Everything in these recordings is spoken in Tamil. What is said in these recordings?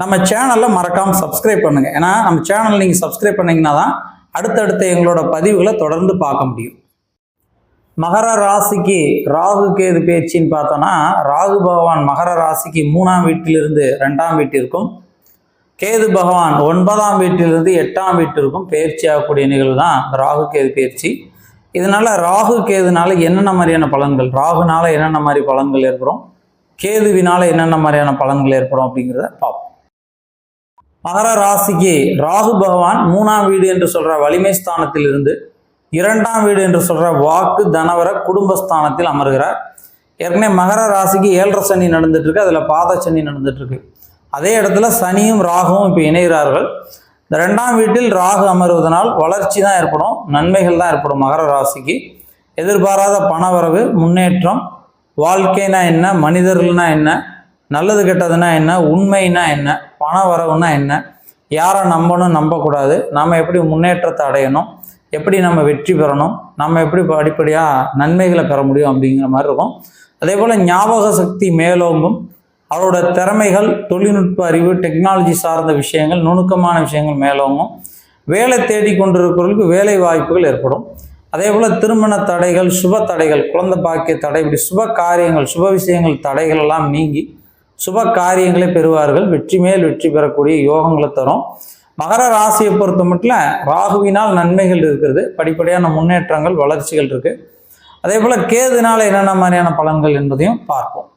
நம்ம சேனலில் மறக்காமல் சப்ஸ்கிரைப் பண்ணுங்கள் ஏன்னா நம்ம சேனல் நீங்கள் சப்ஸ்கிரைப் பண்ணிங்கன்னா தான் அடுத்தடுத்த எங்களோட பதிவுகளை தொடர்ந்து பார்க்க முடியும். மகர ராசிக்கு ராகு கேது பேச்சின்னு பார்த்தோன்னா ராகு பகவான் மகர ராசிக்கு மூணாம் வீட்டிலிருந்து ரெண்டாம் வீட்டிற்கும் கேது பகவான் ஒன்பதாம் வீட்டிலிருந்து எட்டாம் வீட்டிற்கும் பயிற்சி ஆகக்கூடிய நிகழ்வு தான் ராகு கேது பயிற்சி. இதனால் ராகு கேதுனால என்னென்ன மாதிரியான பலன்கள் ராகுனால என்னென்ன மாதிரி பலன்கள் ஏற்படும் கேதுவினால என்னென்ன மாதிரியான பலன்கள் ஏற்படும் அப்படிங்கிறத பார்ப்போம். மகர ராசிக்கு ராகு பகவான் மூணாம் வீடு என்று சொல்ற வலிமை ஸ்தானத்தில் இருந்து இரண்டாம் வீடு என்று சொல்ற வாக்கு தனவர குடும்பஸ்தானத்தில் அமர்கிறார். ஏற்கனவே மகர ராசிக்கு ஏழரை சனி நடந்துட்டு இருக்கு அதில் பாத சனி நடந்துட்டு இருக்கு அதே இடத்துல சனியும் ராகுவும் இப்போ இணைகிறார்கள். இந்த ரெண்டாம் வீட்டில் ராகு அமர்வதனால் வளர்ச்சி தான் ஏற்படும் நன்மைகள் தான் ஏற்படும் மகர ராசிக்கு. எதிர்பாராத பணவரவு முன்னேற்றம் வாழ்க்கைனா என்ன மனிதர்கள்னா என்ன நல்லது கெட்டதுன்னா என்ன? உண்மைனா என்ன? பண வரவுன்னா என்ன? யாரை நம்பணும் நம்பக்கூடாது. நம்ம எப்படி முன்னேற்றத்தை அடையணும்? எப்படி நம்ம வெற்றி பெறணும்? நம்ம எப்படி படிப்படியாக நன்மைகளை பெற முடியும் அப்படிங்கிற மாதிரி இருக்கும். அதே போல் ஞாபக சக்தி மேலோங்கும். அவரோட திறமைகள் தொழில்நுட்ப அறிவு டெக்னாலஜி சார்ந்த விஷயங்கள் நுணுக்கமான விஷயங்கள் மேலோங்கும். வேலை தேடி கொண்டிருக்கிறவர்களுக்கு வேலை வாய்ப்புகள் ஏற்படும். அதே போல் திருமண தடைகள் சுப தடைகள் குழந்தை பாக்கிய தடை இப்படி சுப காரியங்கள் சுப விஷயங்கள் தடைகள் எல்லாம் நீங்கி சுப காரியங்களை பெறுவார்கள். வெற்றி மேல் வெற்றி பெறக்கூடிய யோகங்களை தரும். மகர ராசியை பொறுத்த மட்டும் ராகுவினால் நன்மைகள் இருக்கிறது. படிப்படியான முன்னேற்றங்கள் வளர்ச்சிகள் இருக்கு. அதே போல கேதுனால என்னென்ன மாதிரியான பலன்கள் என்பதையும் பார்ப்போம்.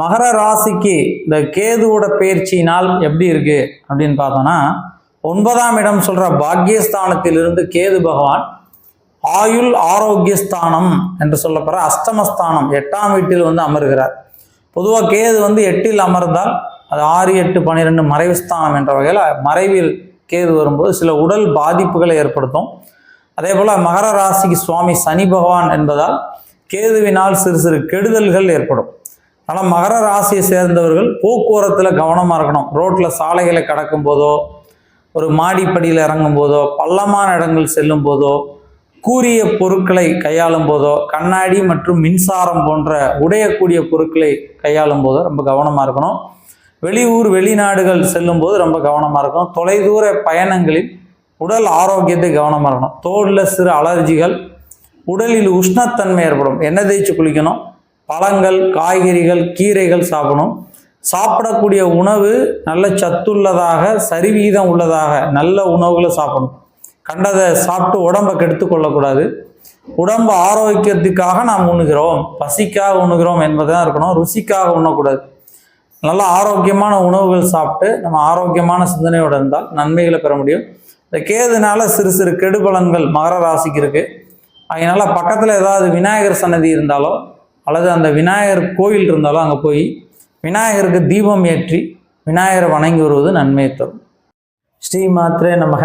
மகர ராசிக்கு இந்த கேதுவோட பயிற்சியினால் எப்படி இருக்கு அப்படின்னு பார்த்தோம்னா ஒன்பதாம் இடம் சொல்ற பாக்கியஸ்தானத்திலிருந்து கேது பகவான் ஆயுள் ஆரோக்கியஸ்தானம் என்று சொல்லப்படுற அஷ்டமஸ்தானம். எட்டாம் வீட்டில் வந்து அமர்கிறார். பொதுவாக கேது வந்து எட்டில் அமர்ந்தால் அது ஆறு எட்டு பன்னிரெண்டு மறைவு ஸ்தானம் என்ற வகையில் மறைவில் கேது வரும்போது சில உடல் பாதிப்புகளை ஏற்படுத்தும். அதே போல் மகர ராசிக்கு சுவாமி சனி பகவான் என்பதால் கேதுவினால் சிறு சிறு கெடுதல்கள் ஏற்படும். ஆனால் மகர ராசியை சேர்ந்தவர்கள் போக்குவரத்தில் கவனமாக இருக்கணும். ரோட்டில் சாலைகளை கடக்கும் போதோ ஒரு மாடிப்படியில் இறங்கும் போதோ பள்ளமான இடங்கள் செல்லும் போதோ கூரிய பொருட்களை கையாளும் போதோ கண்ணாடி மற்றும் மின்சாரம் போன்ற உடையக்கூடிய பொருட்களை கையாளும் போதோ ரொம்ப கவனமாக இருக்கணும். வெளியூர் வெளிநாடுகள் செல்லும் போது ரொம்ப கவனமாக இருக்கணும். தொலைதூர பயணங்களில் உடல் ஆரோக்கியத்தை கவனமாக இருக்கணும். தோலில் சிறு அலர்ஜிகள் உடலில் உஷ்ணத்தன்மை ஏற்படும். எண்ணெய் தேய்ச்சி குளிக்கணும். பழங்கள் காய்கறிகள் கீரைகள் சாப்பிடணும். சாப்பிடக்கூடிய உணவு நல்ல சத்துள்ளதாக சரிவீதம் உள்ளதாக நல்ல உணவுகளை சாப்பிடணும். கண்டதை சாப்பிட்டு உடம்பை கெடுத்து கொள்ளக்கூடாது. உடம்பு ஆரோக்கியத்துக்காக நாம் உண்ணுகிறோம். பசிக்காக உண்ணுகிறோம் என்பதுதான் இருக்கணும். ருசிக்காக உண்ணக்கூடாது. நல்ல ஆரோக்கியமான உணவுகள் சாப்பிட்டு நம்ம ஆரோக்கியமான சிந்தனையோடு இருந்தால் நன்மைகளை பெற முடியும். இந்த கேதுனால சிறு சிறு கெடுபலன்கள் மகர ராசிக்கு இருக்கு. அதனால பக்கத்தில் ஏதாவது விநாயகர் சன்னதி இருந்தாலோ அல்லது அந்த விநாயகர் கோயில் இருந்தாலோ அங்கே போய் விநாயகருக்கு தீபம் ஏற்றி விநாயகரை வணங்கி வருவது நன்மையை தரும். ஸ்ரீ மாத்திரே நமக.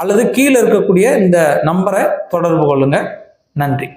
அல்லது கீழே இருக்கக்கூடிய இந்த நம்பரை தொடர்பு கொள்ளுங்கள் நன்றி.